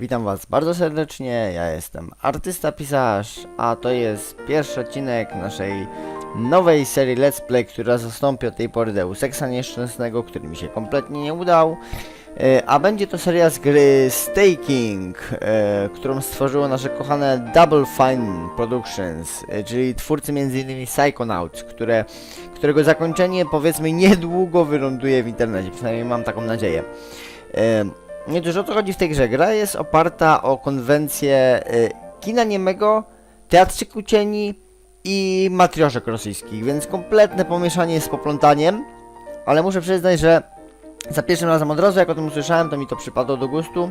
Witam Was bardzo serdecznie, ja jestem artysta pisarz, a to jest pierwszy odcinek naszej nowej serii Let's Play, która zastąpi od tej pory Deus Exa nieszczęsnego, który mi się kompletnie nie udał. E, A będzie to seria z gry Staking, e, którą stworzyło nasze kochane Double Fine Productions, e, czyli twórcy m.in. Psychonauts, które, którego zakończenie powiedzmy niedługo wyląduje w internecie, przynajmniej mam taką nadzieję. Nie dużo o co chodzi w tej grze. Gra jest oparta o konwencję y, kina niemego, teatrzyku cieni i matrioszek rosyjskich, więc kompletne pomieszanie z poplątaniem, ale muszę przyznać, że za pierwszym razem od razu jak o tym usłyszałem, to mi to przypadło do gustu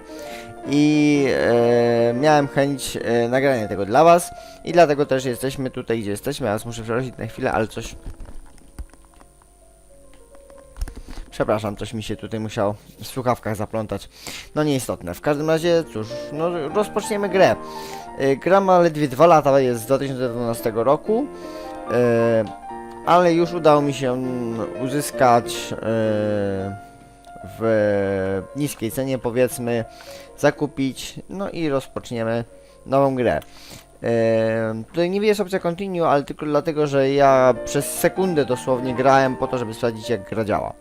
i e, miałem chęć e, nagrania tego dla was i dlatego też jesteśmy tutaj, gdzie jesteśmy, ja was muszę przeprosić na chwilę, ale coś Przepraszam, coś mi się tutaj musiało w słuchawkach zaplątać. No nieistotne. W każdym razie, cóż, no rozpoczniemy grę. Y, Gra ma ledwie 2 lata, jest z 2012 roku. y, Ale już udało mi się uzyskać y, w niskiej cenie, powiedzmy, zakupić. No i rozpoczniemy nową grę. Eee, tutaj nie jest opcja continue, ale tylko dlatego, że ja przez sekundę dosłownie grałem po to, żeby sprawdzić jak gra działa.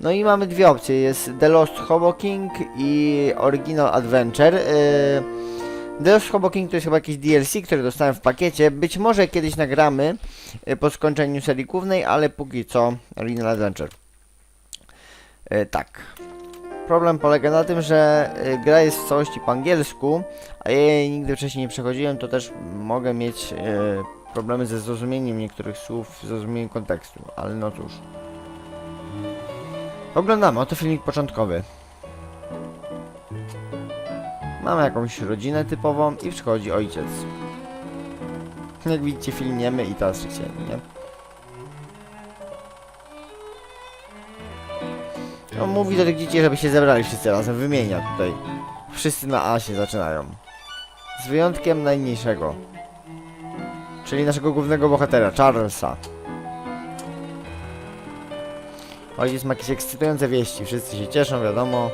No i mamy dwie opcje, jest The Lost Hobo King i Original Adventure. Yy, The Lost Hobo King to jest chyba jakiś DLC, który dostałem w pakiecie. Być może kiedyś nagramy yy, po skończeniu serii głównej, ale póki co Original Adventure. Yy, tak. Problem polega na tym, że yy, gra jest w całości po angielsku, a ja jej nigdy wcześniej nie przechodziłem, to też mogę mieć yy, problemy ze zrozumieniem niektórych słów, zrozumieniem kontekstu, ale no cóż. Oglądamy, oto filmik początkowy. Mamy jakąś rodzinę typową i przychodzi ojciec. Jak widzicie film niemy i teraz chcieli, nie? No, mówi do tych dzieci, żeby się zebrali wszyscy razem, wymienia tutaj. Wszyscy na A się zaczynają. Z wyjątkiem najmniejszego. Czyli naszego głównego bohatera, Charlesa. Ojciec ma jakieś ekscytujące wieści, wszyscy się cieszą, wiadomo.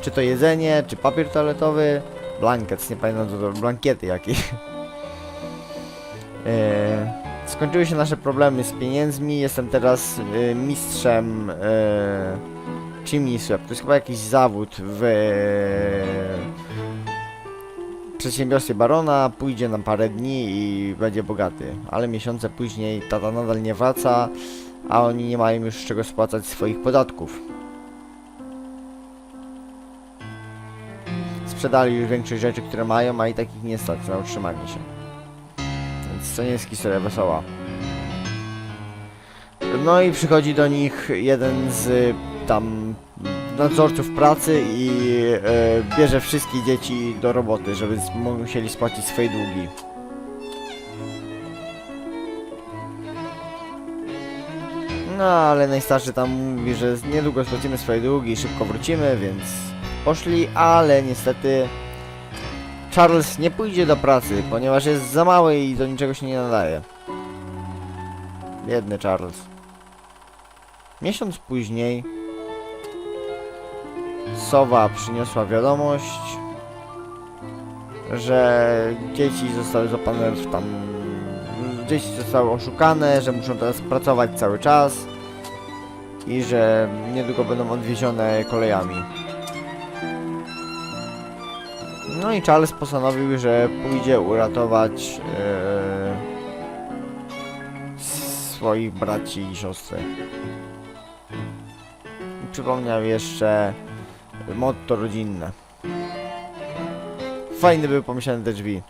Czy to jedzenie, czy papier toaletowy, blanket, nie pamiętam co to, blankiety jakieś. Eee, skończyły się nasze problemy z pieniędzmi, jestem teraz e, mistrzem e, chimney swap. To jest chyba jakiś zawód w e, przedsiębiorstwie barona, pójdzie na parę dni i będzie bogaty. Ale miesiące później tata nadal nie wraca, a oni nie mają już z czego spłacać swoich podatków. Sprzedali już większość rzeczy, które mają, a i takich nie stać na utrzymanie się. Więc to nie jest historia wesoła. No i przychodzi do nich jeden z y, tam nadzorców pracy i e, bierze wszystkie dzieci do roboty, żeby musieli spłacić swoje długi. No, ale najstarszy tam mówi, że niedługo spłacimy swoje długi i szybko wrócimy, więc poszli, ale niestety Charles nie pójdzie do pracy, ponieważ jest za mały i do niczego się nie nadaje. Biedny Charles. Miesiąc później Sowa przyniosła wiadomość, że dzieci zostały złapane w tam dzieci zostały oszukane, że muszą teraz pracować cały czas i że niedługo będą odwiezione kolejami. No i Charles postanowił, że pójdzie uratować e, swoich braci i siostry. I przypomniał jeszcze motto rodzinne. Fajny był pomyślany te drzwi.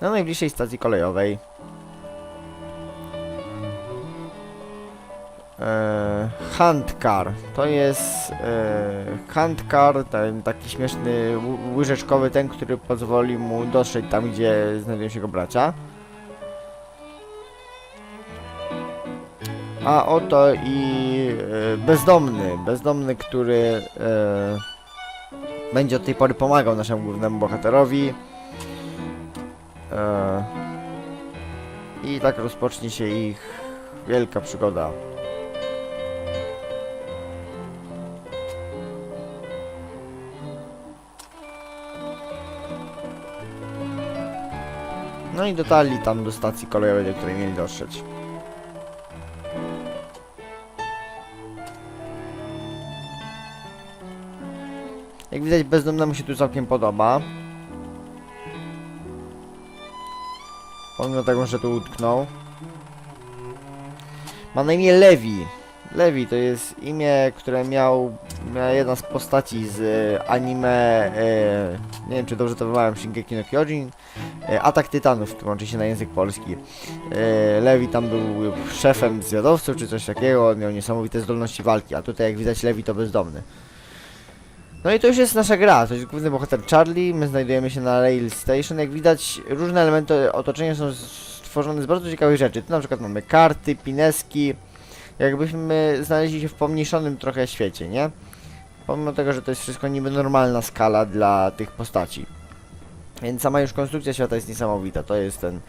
Na najbliższej stacji kolejowej e, Handcar. To jest e, Handcar, ten taki śmieszny łyżeczkowy, ten, który pozwoli mu dotrzeć tam, gdzie znajdują się jego bracia. A oto i e, bezdomny, bezdomny, który e, będzie od tej pory pomagał naszemu głównemu bohaterowi. E, I tak rozpocznie się ich wielka przygoda. No i dotarli tam do stacji kolejowej, do której mieli dotrzeć. Jak widać bezdomnemu się tu całkiem podoba. Pomimo tego, że tu utknął. Ma na imię Levi. Levi to jest imię, które miał, miała jedna z postaci z e, anime, e, nie wiem czy dobrze to wymawiam, Shingeki no Kyojin, e, Atak Tytanów, tłumaczy się na język polski. E, Levi tam był szefem zwiadowców czy coś takiego, miał niesamowite zdolności walki, a tutaj jak widać Levi to bezdomny. No i to już jest nasza gra, to jest główny bohater Charlie, my znajdujemy się na Rail Station, jak widać różne elementy otoczenia są stworzone z bardzo ciekawych rzeczy, tu na przykład mamy karty, pineski, jakbyśmy znaleźli się w pomniejszonym trochę świecie, nie? Pomimo tego, że to jest wszystko niby normalna skala dla tych postaci. Więc sama już konstrukcja świata jest niesamowita, to jest ten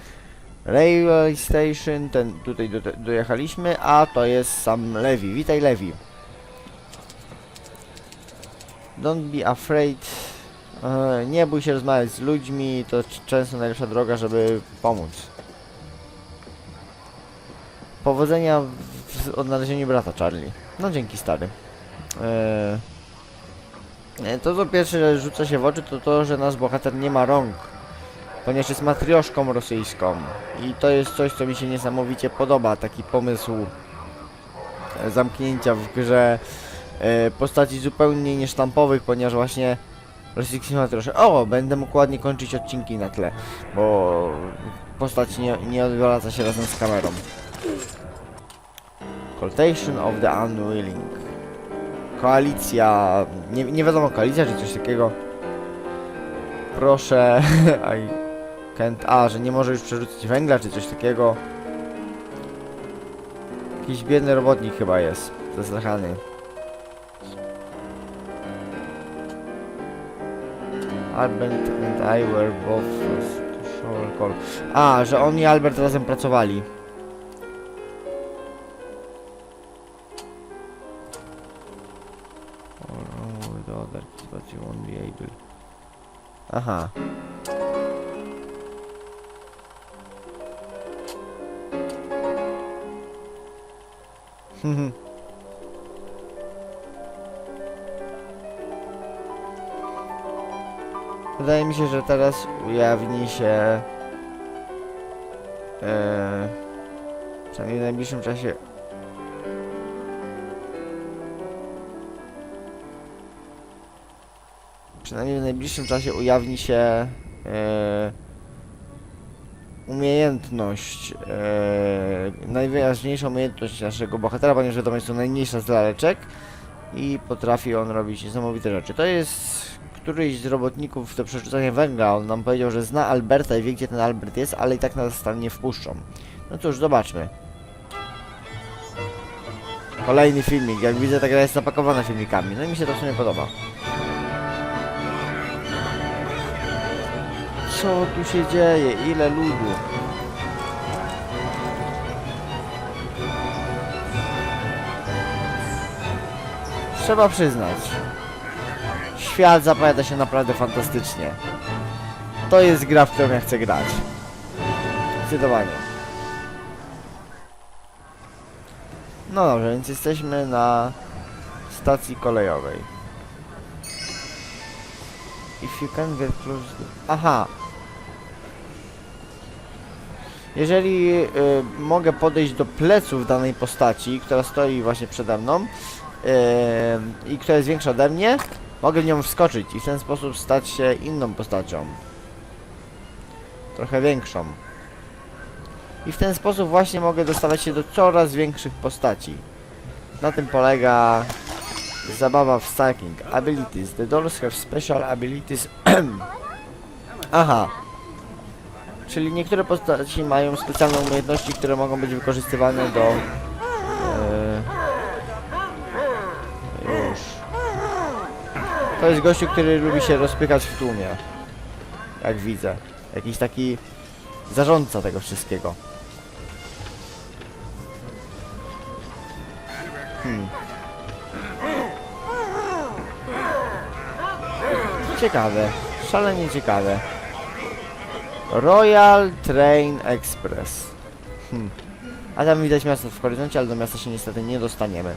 Railway Station, ten tutaj do, dojechaliśmy, a to jest sam Levi, witaj Levi. Don't be afraid. E, nie bój się rozmawiać z ludźmi, to często najlepsza droga, żeby pomóc. Powodzenia w odnalezieniu brata Charlie. No dzięki stary. E, e, to co pierwsze rzuca się w oczy to to, że nasz bohater nie ma rąk. Ponieważ jest matrioszką rosyjską. I to jest coś, co mi się niesamowicie podoba. Taki pomysł zamknięcia w grze postaci zupełnie niesztampowych, ponieważ właśnie rosyjski matriosze. O, będę mógł ładnie kończyć odcinki na tle, bo postać nie, nie odwraca się razem z kamerą. Cultation of the Unwilling. Koalicja. Nie, nie wiadomo, koalicja czy coś takiego. Proszę. I can't. A, że nie może już przerzucić węgla czy coś takiego. Jakiś biedny robotnik chyba jest. Zastrachany. Albert and I were both alcohol. A, że on i Albert razem pracowali. Or wrong Wydaje mi się, że teraz ujawni się... E, przynajmniej w najbliższym czasie przynajmniej w najbliższym czasie ujawni się e, umiejętność, najwyraźniejsza umiejętność naszego bohatera, ponieważ wiadomo jest to najmniejsza z laleczek i potrafi on robić niesamowite rzeczy. To jest któryś z robotników do przerzucania węgla, on nam powiedział, że zna Alberta i wie gdzie ten Albert jest, ale i tak nas tam nie wpuszczą. No cóż, zobaczmy. Kolejny filmik, jak widzę ta gra jest zapakowana filmikami, no i mi się to w sumie podoba. Co tu się dzieje? Ile ludu? Trzeba przyznać. Świat zapowiada się naprawdę fantastycznie. To jest gra, w którą ja chcę grać. Zdecydowanie. No dobrze, więc jesteśmy na stacji kolejowej. If you can get close. Aha. Jeżeli y, mogę podejść do pleców danej postaci, która stoi właśnie przede mną y, i która jest większa ode mnie, mogę w nią wskoczyć i w ten sposób stać się inną postacią. Trochę większą. I w ten sposób właśnie mogę dostawać się do coraz większych postaci. Na tym polega Zabawa w stacking. Abilities. The dolls have special abilities. Aha. Czyli niektóre postaci mają specjalne umiejętności, które mogą być wykorzystywane do... To jest gościu, który lubi się rozpychać w tłumie. Jak widzę. Jakiś taki zarządca tego wszystkiego. Hmm. Ciekawe, szalenie ciekawe. Royal Train Express. Hmm. A tam widać miasto w horyzoncie, ale do miasta się niestety nie dostaniemy.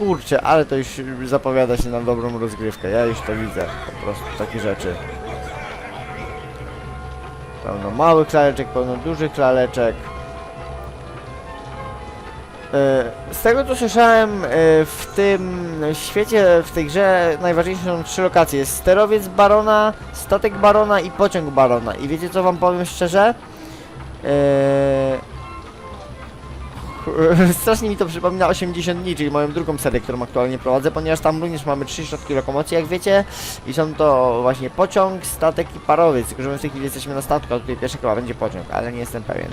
Kurczę, ale to już zapowiada się na dobrą rozgrywkę. Ja już to widzę. Po prostu takie rzeczy. Pełno małych laleczek, pełno dużych laleczek. E, Z tego co słyszałem, e, w tym świecie, w tej grze najważniejsze są trzy lokacje. Jest sterowiec Barona, statek Barona i pociąg Barona. I wiecie co wam powiem szczerze? Strasznie mi to przypomina 80 dni, czyli moją drugą serię, którą aktualnie prowadzę, ponieważ tam również mamy trzy środki lokomocji, jak wiecie, i są to właśnie pociąg, statek i parowiec, tylko że my w tej chwili jesteśmy na statku, a tutaj pierwszy chyba będzie pociąg, ale nie jestem pewien.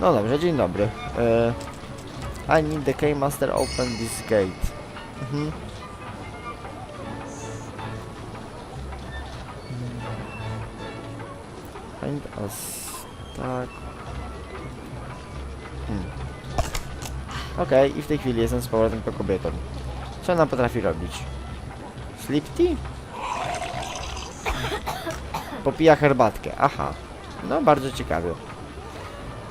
No dobrze, dzień dobry. Eee, I need the K-Master open this gate. Mhm. Find us. Tak. Hmm. Okej, i w tej chwili jestem z powrotem tą kobietą. Co ona potrafi robić? Sleep tea? Popija herbatkę, aha. No, bardzo ciekawie.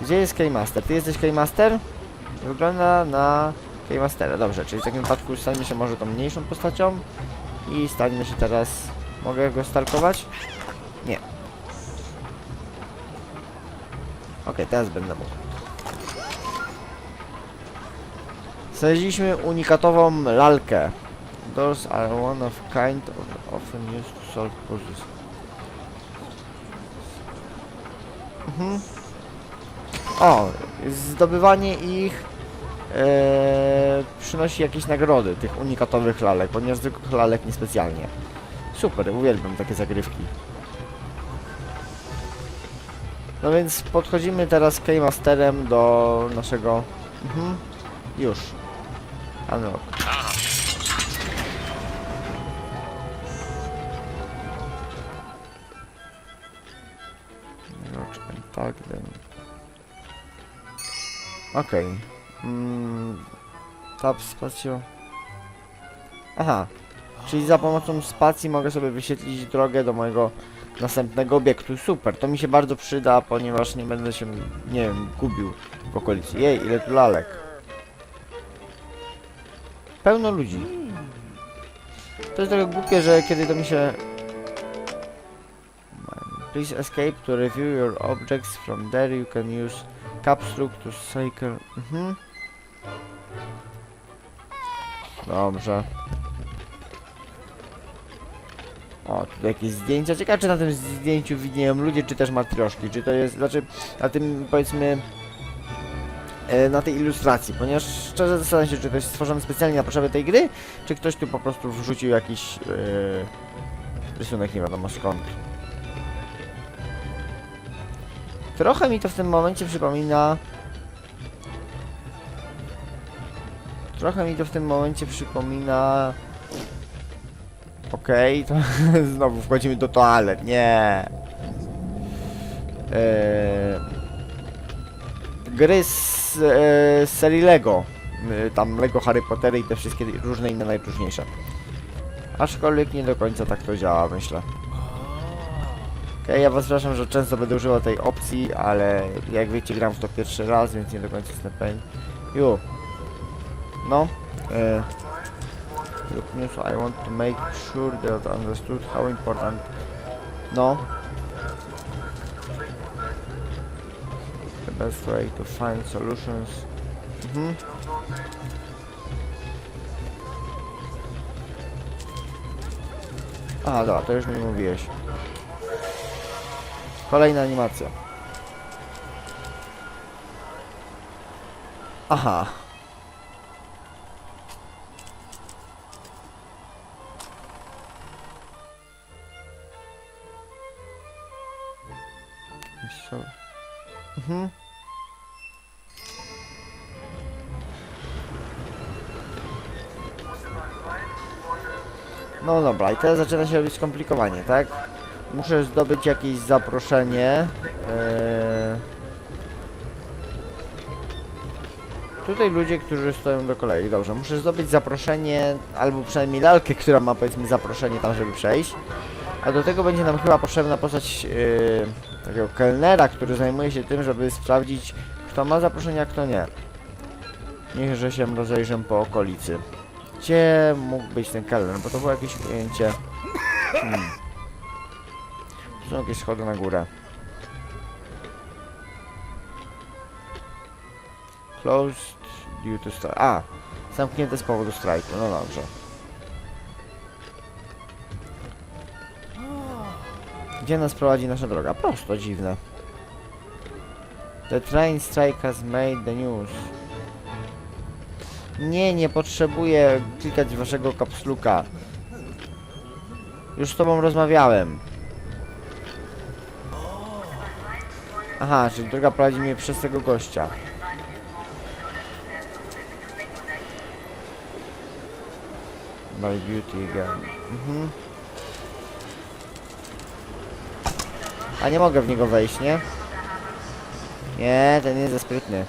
Gdzie jest K-Master? Ty jesteś K-Master? Wygląda na K-Mastera, dobrze, czyli w takim wypadku stańmy się może tą mniejszą postacią i stańmy się teraz... Mogę go stalkować? Nie. Okej, teraz będę mógł. Znaleźliśmy unikatową lalkę. Doors are one of kind of often used to solve puzzles. Mhm. O, zdobywanie ich e, przynosi jakieś nagrody tych unikatowych lalek, ponieważ zwykłych lalek niespecjalnie. Super, uwielbiam takie zagrywki. No więc podchodzimy teraz K-Masterem do naszego... Mhm. Już. Rock and tak. Okej. Mm, tap spacją. Aha. Czyli za pomocą spacji mogę sobie wyświetlić drogę do mojego następnego obiektu. Super, to mi się bardzo przyda, ponieważ nie będę się, nie wiem, gubił w okolicy. Jej, ile tu lalek. Pełno ludzi. To jest trochę głupie, że kiedy to mi się... Please escape to review your objects from there. You can use caps look to cycle. Mhm. Dobrze. O, tu jakieś zdjęcia. Ciekawe, czy na tym zdjęciu widnieją ludzie, czy też matrioszki. Czy to jest, znaczy, na tym, powiedzmy, na tej ilustracji, ponieważ szczerze zastanawiam się, czy to jest stworzone specjalnie na potrzeby tej gry, czy ktoś tu po prostu wrzucił jakiś e, rysunek, nie wiadomo skąd. Trochę mi to w tym momencie przypomina... Trochę mi to w tym momencie przypomina... Okej, to znowu wchodzimy do toalet, nie. Eee, gry z, e, z serii Lego. E, tam Lego Harry Pottery i te wszystkie różne inne najróżniejsze. Aczkolwiek nie do końca tak to działa, myślę. Okej, ja was przepraszam, że często będę używał tej opcji, ale jak wiecie gram w to pierwszy raz, więc nie do końca jestem pewien. Ju. No. E, Look I want to make sure that understood how important. No. Best way to find solutions. Mhm. Aha, dobra, to już mi mówiłeś. Kolejna animacja. Aha. Mhm. No dobra, i teraz zaczyna się robić skomplikowanie, tak? Muszę zdobyć jakieś zaproszenie. Eee... Tutaj ludzie, którzy stoją do kolei. Dobrze, muszę zdobyć zaproszenie, albo przynajmniej lalkę, która ma powiedzmy zaproszenie tam, żeby przejść. A do tego będzie nam chyba potrzebna postać yy, takiego kelnera, który zajmuje się tym, żeby sprawdzić, kto ma zaproszenie, a kto nie. Niechże się rozejrzę po okolicy. Gdzie mógł być ten kelner? Bo to było jakieś ujęcie. Hmm. Są jakieś schody na górę. Closed due to strike. A! Zamknięte z powodu strajku. No dobrze. Gdzie nas prowadzi nasza droga? Prosto, dziwne. The train strike has made the news. Nie, nie potrzebuję klikać waszego kapsluka. Już z tobą rozmawiałem. Aha, czyli droga prowadzi mnie przez tego gościa. My beauty again. Mhm. A nie mogę w niego wejść, nie? Nie, ten jest za sprytny.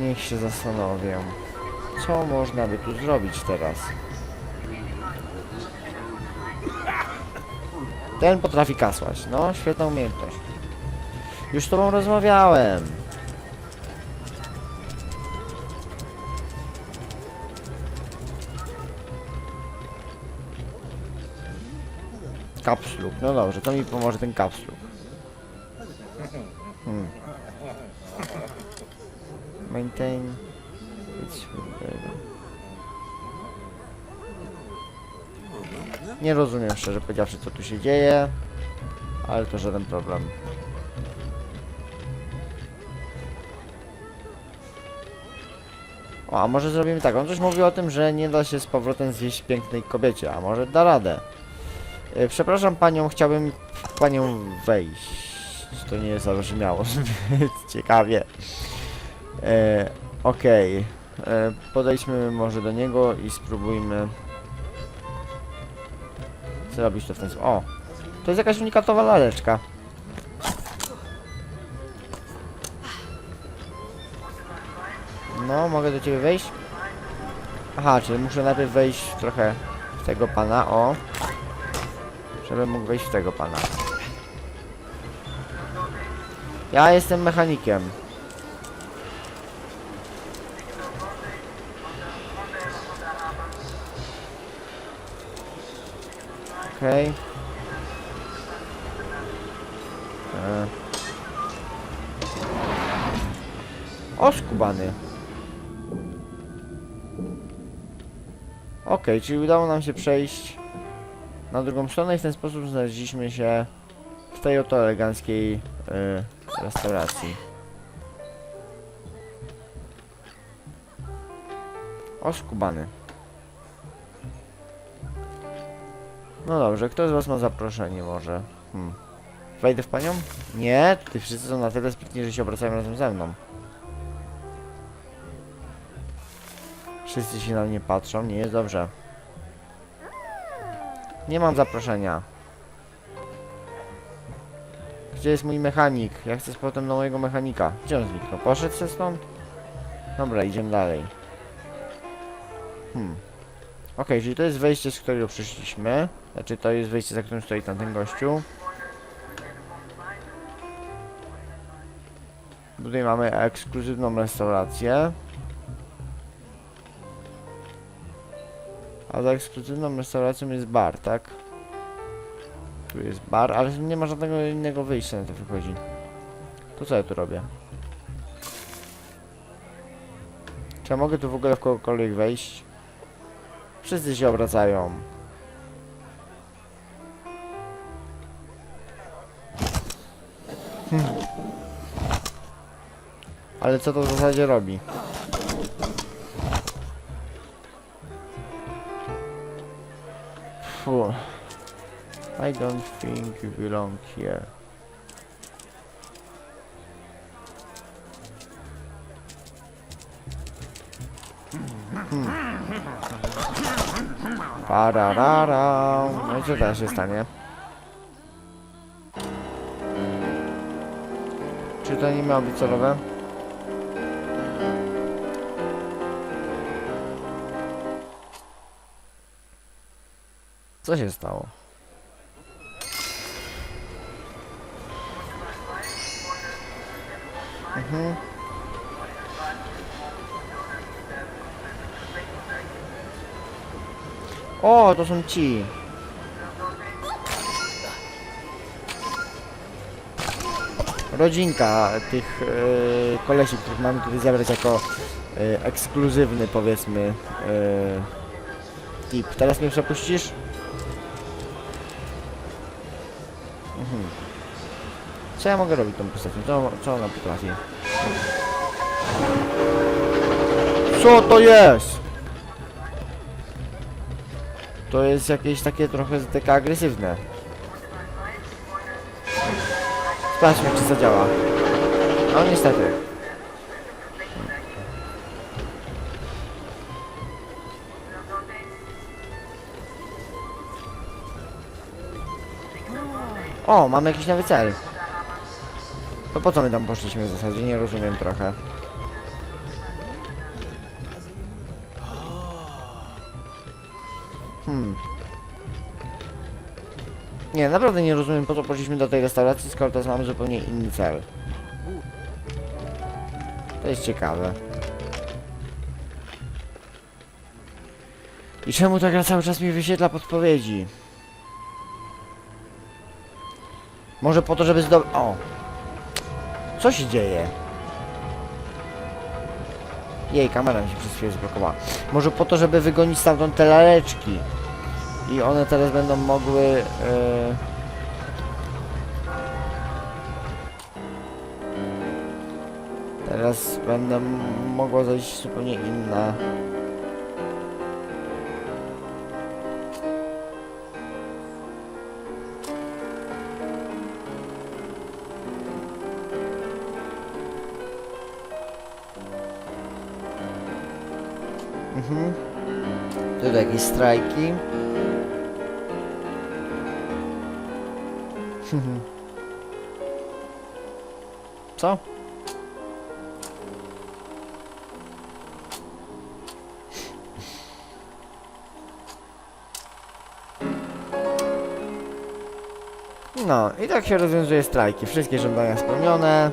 Niech się zastanowię. Co można by tu zrobić teraz? Ten potrafi kasłać. No, świetna umiejętność. Już z tobą rozmawiałem. Kapsluk, no dobrze, to mi pomoże ten kapsluk. Maintain. It's Nie rozumiem szczerze powiedziawszy co tu się dzieje, ale to żaden problem. O, a może zrobimy tak, on coś mówi o tym, że nie da się z powrotem zjeść pięknej kobiecie, a może da radę. E, Przepraszam panią, chciałbym w panią wejść. To nie zabrzmiało zbyt ciekawie. E, Okej. E, Podejdźmy może do niego i spróbujmy zrobić to w ten sposób. O! To jest jakaś unikatowa laleczka. No, mogę do ciebie wejść? Aha, czyli muszę najpierw wejść trochę w tego pana, o. Żebym mógł wejść w tego pana. Ja jestem mechanikiem. Okej. E. O, skubany. Okej, czyli udało nam się przejść na drugą stronę i w ten sposób znaleźliśmy się w tej oto eleganckiej y, restauracji. O, No dobrze, kto z was ma zaproszenie może? Hmm. Wejdę w panią? Nie, ty wszyscy są na tyle sprytni, że się obracają razem ze mną. Wszyscy się na mnie patrzą, nie jest dobrze. Nie mam zaproszenia. Gdzie jest mój mechanik? Ja chcę z powrotem do mojego mechanika. Gdzie on zniknął? Poszedł się stąd? Dobra, idziemy dalej. Hmm. Okej, czyli to jest wejście, z którego przyszliśmy. Znaczy to jest wejście, za którym stoi tamten gościu. Tutaj mamy ekskluzywną restaurację. A za ekskluzywną restauracją jest bar, tak? Tu jest bar, ale nie ma żadnego innego wyjścia na to wychodzi. To co ja tu robię? Czy ja mogę tu w ogóle w kogokolwiek wejść? Wszyscy się obracają. Hmm. Ale co to w zasadzie robi? Fu. I don't think you belong here. Pararara. No i co teraz się stanie? Czy to nie miało być celowe? Co się stało? Mhm. O, to są ci. Rodzinka tych e, kolesi, których mamy tutaj zabrać jako e, ekskluzywny, powiedzmy, e, tip. Teraz mnie przepuścisz? Mhm. Co ja mogę robić tą postacią? Co, co ona potrafi? Co to jest? To jest jakieś takie trochę taka agresywne. Sprawdźmy czy zadziała. No niestety. O, mamy jakiś nowy cel. To po co my tam poszliśmy w zasadzie? Nie rozumiem trochę. Nie, naprawdę nie rozumiem po co poszliśmy do tej restauracji, skoro teraz mamy zupełnie inny cel. To jest ciekawe. I czemu ta gra cały czas mi wyświetla podpowiedzi? Może po to, żeby zdobyć... O! Co się dzieje? Jej, kamera mi się przez chwilę zblokowała. Może po to, żeby wygonić stamtąd te laleczki. I one teraz będą mogły... Yy... Teraz będę mogła zajść zupełnie inna. Mhm. Tutaj jakieś strajki. Co? No, i tak się rozwiązuje strajki. Wszystkie żądania spełnione.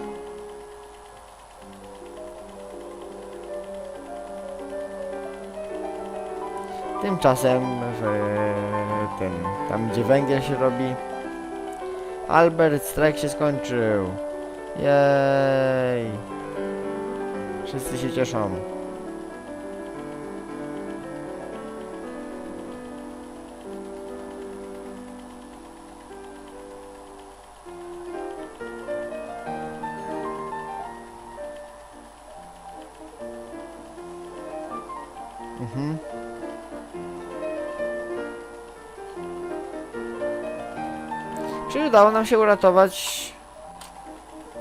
Tymczasem w tym, tam gdzie węgiel się robi, Albert, strajk się skończył. Jej. Wszyscy się cieszą. Czyli udało nam się uratować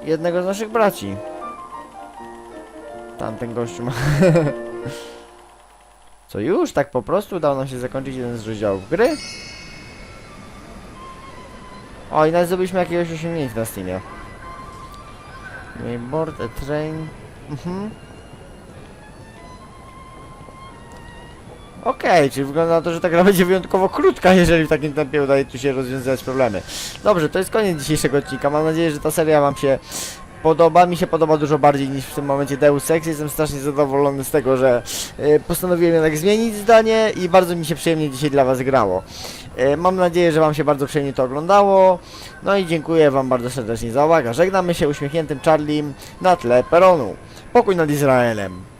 jednego z naszych braci. Tamten gościu ma... Co już? Tak po prostu udało nam się zakończyć jeden z rozdziałów gry? O, i nawet zdobyliśmy jakiegoś osiągnięcia na Steamie. Board a train... Mhm. Okej, czyli wygląda na to, że ta gra będzie wyjątkowo krótka, jeżeli w takim tempie udaje tu się rozwiązywać problemy. Dobrze, to jest koniec dzisiejszego odcinka. Mam nadzieję, że ta seria Wam się podoba. Mi się podoba dużo bardziej niż w tym momencie Deus Ex. Jestem strasznie zadowolony z tego, że y, postanowiłem jednak zmienić zdanie i bardzo mi się przyjemnie dzisiaj dla Was grało. Y, mam nadzieję, że Wam się bardzo przyjemnie to oglądało. No i dziękuję Wam bardzo serdecznie za uwagę. Żegnamy się uśmiechniętym Charlie na tle peronu. Pokój nad Izraelem.